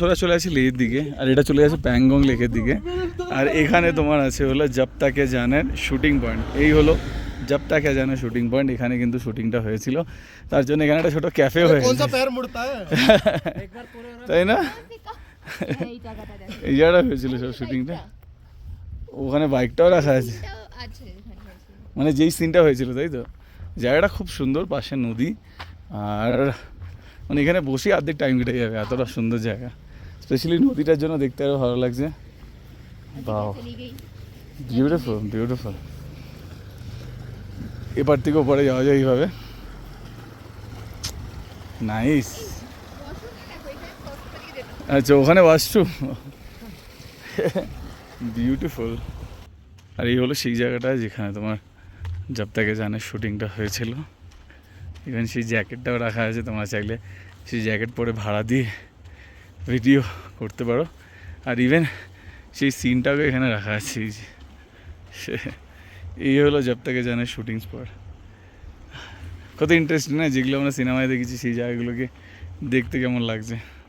সোজা চলে আসে লেহের দিকে আর এটা চলে আসে প্যাংগং লেকের দিকে। আর এখানে তোমার আছে হলো জপ্তাকে জানের শুটিং পয়েন্ট এই হলো জপ্তাকে জানের শুটিং পয়েন্ট এখানে কিন্তু শুটিংটা হয়েছিল। তার জন্য এখানে একটা ছোট ক্যাফে হয়ে তাই না? এই জায়গাটা হয়েছিল সব শুটিংটা ওখানে বাইকটাও রাখা আছে। মানে যেই সিনটা হয়েছিল তাই তো? জায়গাটা খুব সুন্দর পাশে নদী। আর মানে এখানে বসে অর্ধেক টাইম কেটে যাবে, এতটা সুন্দর জায়গা। স্পেশালি নদীটার জন্য দেখতে আরও ভালো লাগছে। বাও বিউটিফুল বিউটিফুল এপার থেকে ওপরে যাওয়া যায় এইভাবে। নাইস আচ্ছা ওখানে ওয়াশরুম বিউটিফুল আর এই হলো সেই জায়গাটা যেখানে তোমার জব থেকে জানের শুটিংটা হয়েছিল। ইভেন সেই জ্যাকেটটাও রাখা আছে তোমরা চাইলে। সেই জ্যাকেট পরে ভাড়া দিয়ে ভিডিও করতে পারো। আর ইভেন সেই সিনটাও এখানে রাখা আছে সে- এই হলো জব থেকে জানে শুটিং স্পট কত ইন্টারেস্টিং না, যেগুলো আমরা সিনেমায় দেখেছি, সেই জায়গাগুলোকে দেখতে কেমন লাগছে।